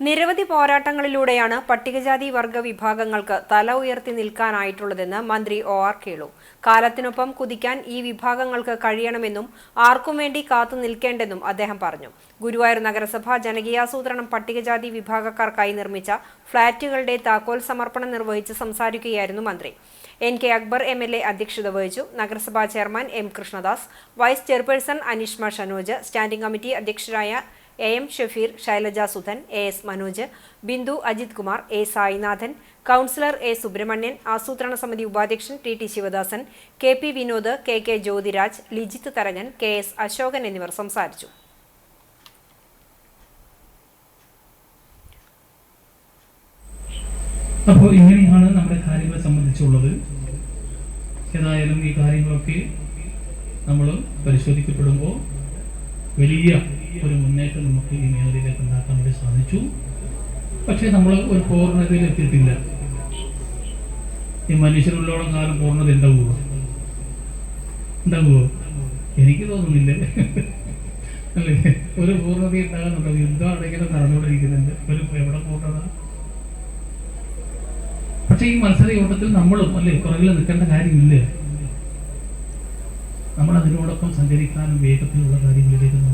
നിരവധി പോരാട്ടങ്ങളിലൂടെയാണ് പട്ടികജാതി വർഗ വിഭാഗങ്ങൾക്ക് തല ഉയർത്തി നിൽക്കാനായിട്ടുള്ളതെന്ന് മന്ത്രി ഒ ആർ കേളു. കാലത്തിനൊപ്പം കുതിക്കാൻ ഈ വിഭാഗങ്ങൾക്ക് കഴിയണമെന്നും ആർക്കും വേണ്ടി കാത്തു നിൽക്കേണ്ടെന്നും അദ്ദേഹം പറഞ്ഞു. ഗുരുവായൂർ നഗരസഭ ജനകീയാസൂത്രണം പട്ടികജാതി വിഭാഗക്കാർക്കായി നിർമ്മിച്ച ഫ്ളാറ്റുകളുടെ താക്കോൽ സമർപ്പണം നിർവഹിച്ച് സംസാരിക്കുകയായിരുന്നു മന്ത്രി. N K Akbar M L A അധ്യക്ഷത വഹിച്ചു. നഗരസഭാ chairman M Krishnadas vice chairperson Anishma Shanoj standing committee അധ്യക്ഷരായ A M Shafeer Shailaja Sudhan A S Manoj Bindu Ajith Kumar A Sainathan councillor A Subrahmanian ആസൂത്രണ സമിതി ഉപാധ്യക്ഷൻ T T Sivadasan K P Vinod K K Jyothiraj Lijith Tharakan K S Ashokan എന്നിവർ സംസാരിച്ചു. അപ്പോൾ ഇങ്ങനെയാണ് നമ്മുടെ കാര്യങ്ങളെ സംബന്ധിച്ചുള്ളത്. ഏതായാലും ഈ കാര്യങ്ങളൊക്കെ നമ്മൾ പരിശോധിക്കപ്പെടുമ്പോൾ വലിയ ഒരു മുന്നേറ്റം നമുക്ക് ഈ മേഖലയിലേക്ക് ഉണ്ടാക്കാൻ വേണ്ടി സാധിച്ചു. പക്ഷേ നമ്മൾ ഒരു പൂർണതയിൽ എത്തിയിട്ടില്ല. ഈ മനുഷ്യരുള്ളോളം കാലം പൂർണത ഉണ്ടാവുമോ ഉണ്ടാവുമോ എനിക്ക് തോന്നുന്നില്ല. അല്ലേ? ഒരു പൂർണത ഉണ്ടാകുന്നുണ്ടോ യുദ്ധം ഇങ്ങനെ നടന്നുകൊണ്ടിരിക്കുന്നുണ്ട്. ഒരു എവിടെ പൂർണത? പക്ഷെ ഈ മത്സര യോട്ടത്തിൽ നമ്മളും അല്ലേ പുറകിൽ നിൽക്കേണ്ട കാര്യമില്ല. നമ്മൾ അതിനോടൊപ്പം സഞ്ചരിക്കാനും വേഗത്തിലുള്ള കാര്യങ്ങളിലേക്ക് നമ്മൾ